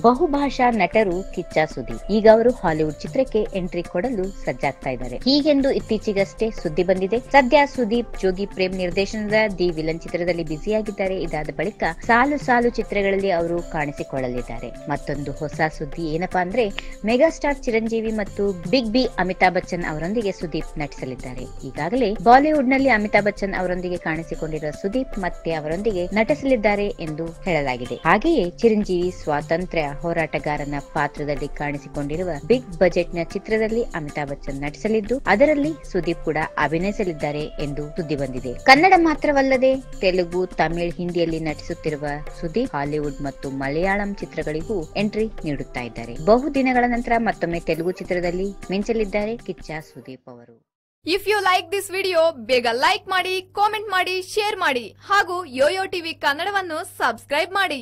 ಬಹುಭಾಷಾ ನಟರು ಕಿಚ್ಚ ಸುದೀಪ್. ಈಗ ಅವರು ಹಾಲಿವುಡ್ ಚಿತ್ರಕ್ಕೆ ಎಂಟ್ರಿ ಕೊಡಲು ಸಜ್ಜಾಗ್ತಾ ಇದ್ದಾರೆ. ಹೀಗೆಂದು ಇತ್ತೀಚೆಗಷ್ಟೇ ಸುದ್ದಿ ಬಂದಿದೆ. ಸದ್ಯ ಸುದೀಪ್ ಜೋಗಿ ಪ್ರೇಮ್ ನಿರ್ದೇಶನದ ದಿ ವಿಲನ್ ಚಿತ್ರದಲ್ಲಿ ಬ್ಯುಸಿಯಾಗಿದ್ದಾರೆ. ಇದಾದ ಬಳಿಕ ಸಾಲು ಸಾಲು ಚಿತ್ರಗಳಲ್ಲಿ ಅವರು ಕಾಣಿಸಿಕೊಳ್ಳಲಿದ್ದಾರೆ. ಮತ್ತೊಂದು ಹೊಸ ಸುದ್ದಿ ಏನಪ್ಪಾ ಅಂದ್ರೆ, ಮೆಗಾಸ್ಟಾರ್ ಚಿರಂಜೀವಿ ಮತ್ತು ಬಿಗ್ ಬಿ ಅಮಿತಾಬ್ ಬಚ್ಚನ್ ಅವರೊಂದಿಗೆ ಸುದೀಪ್ ನಟಿಸಲಿದ್ದಾರೆ. ಈಗಾಗಲೇ ಬಾಲಿವುಡ್ನಲ್ಲಿ ಅಮಿತಾಬ್ ಬಚ್ಚನ್ ಅವರೊಂದಿಗೆ ಕಾಣಿಸಿಕೊಂಡಿರುವ ಸುದೀಪ್ ಮತ್ತೆ ಅವರೊಂದಿಗೆ ನಟಿಸಲಿದ್ದಾರೆ ಎಂದು ಹೇಳಲಾಗಿದೆ. ಹಾಗೆಯೇ ಚಿರಂಜೀವಿ ಸ್ವಾತಂತ್ರ್ಯ ಹೋರಾಟಗಾರನ ಪಾತ್ರದಲ್ಲಿ ಕಾಣಿಸಿಕೊಂಡಿರುವ ಬಿಗ್ ಬಜೆಟ್ನ ಚಿತ್ರದಲ್ಲಿ ಅಮಿತಾಬ್ ಬಚ್ಚನ್ ನಟಿಸಲಿದ್ದು, ಅದರಲ್ಲಿ ಸುದೀಪ್ ಕೂಡ ಅಭಿನಯಿಸಲಿದ್ದಾರೆ ಎಂದು ಸುದ್ದಿ ಬಂದಿದೆ. ಕನ್ನಡ ಮಾತ್ರವಲ್ಲದೆ, ತೆಲುಗು, ತಮಿಳ್ ಹಿಂದಿಯಲ್ಲಿ ನಟಿಸುತ್ತಿರುವ ಸುದೀಪ್, ಹಾಲಿವುಡ್ ಮತ್ತು ಮಲಯಾಳಂ ಚಿತ್ರಗಳಿಗೂ ಎಂಟ್ರಿ ನೀಡುತ್ತಾ ಇದ್ದಾರೆ. ಬಹು ದಿನಗಳ ನಂತರ ಮತ್ತೊಮ್ಮೆ ತೆಲುಗು ಚಿತ್ರದಲ್ಲಿ ಮಿಂಚಲಿದ್ದಾರೆ ಕಿಚ್ಚ ಸುದೀಪ್ ಅವರು. If you like this video ಬೇಗ ಲೈಕ್ ಮಾಡಿ ಕಾಮೆಂಟ್ ಮಾಡಿ ಶೇರ್ ಮಾಡಿ, ಹಾಗೂ ಯೋಯೋ ಟಿವಿ ಕನ್ನಡವನ್ನು ಸಬ್ಸ್ಕ್ರೈಬ್ ಮಾಡಿ.